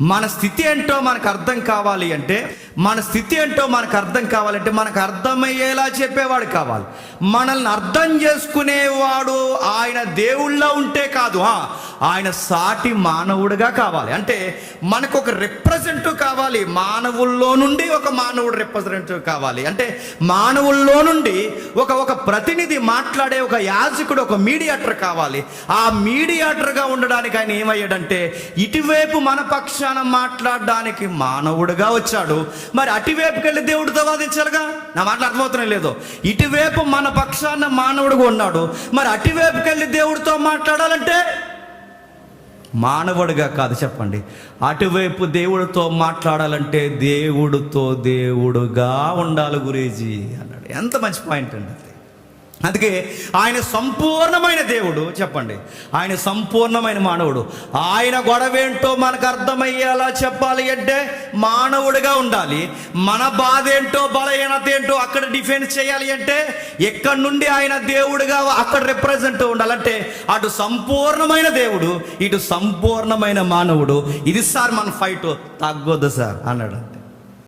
మన స్థితి ఏంటో మనకు అర్థం కావాలి అంటే మన స్థితి ఏంటో మనకు అర్థం కావాలంటే మనకు అర్థమయ్యేలా చెప్పేవాడు కావాలి. మనల్ని అర్థం చేసుకునేవాడు ఆయన దేవుళ్ళ ఉంటే కాదు ఆయన సాటి మానవుడుగా కావాలి. అంటే మనకు ఒక రిప్రజెంటివ్ కావాలి మానవుల్లో నుండి ఒక మానవుడు రిప్రజెంటివ్ కావాలి. అంటే మానవుల్లో నుండి ఒక ఒక ప్రతినిధి మాట్లాడే ఒక యాజకుడు ఒక మీడియాటర్ కావాలి. ఆ మీడియాటర్గా ఉండడానికి ఆయన ఏమయ్యాడంటే ఇటువైపు మన పక్షాన మాట్లాడడానికి మానవుడుగా వచ్చాడు మరి అటువైపుకి వెళ్ళి దేవుడితో వాదించాలిగా నా మాటలు అర్థమవుతున్నాయి లేదో? ఇటువైపు మన పక్షాన మానవుడుగా ఉన్నాడు. మరి అటువైపుకి వెళ్ళి దేవుడితో మాట్లాడాలంటే మానవుడిగా కాదు చెప్పండి. అటువైపు దేవుడితో మాట్లాడాలంటే దేవుడితో దేవుడుగా ఉండాలి గురేజీ అన్నాడు. ఎంత మంచి పాయింట్ అండి అందుకే ఆయన సంపూర్ణమైన దేవుడు చెప్పండి. ఆయన సంపూర్ణమైన మానవుడు. ఆయన గొడవేంటో మనకు అర్థమయ్యేలా చెప్పాలి అంటే మానవుడిగా ఉండాలి. మన బాధ ఏంటో బలహీనత ఏంటో అక్కడ డిఫెన్స్ చేయాలి అంటే ఎక్కడి నుండి ఆయన దేవుడిగా అక్కడ రిప్రజెంట్ ఉండాలంటే అటు సంపూర్ణమైన దేవుడు ఇటు సంపూర్ణమైన మానవుడు. ఇది సార్ మన ఫైట్. తగ్గొద్దు సార్ అన్నాడు.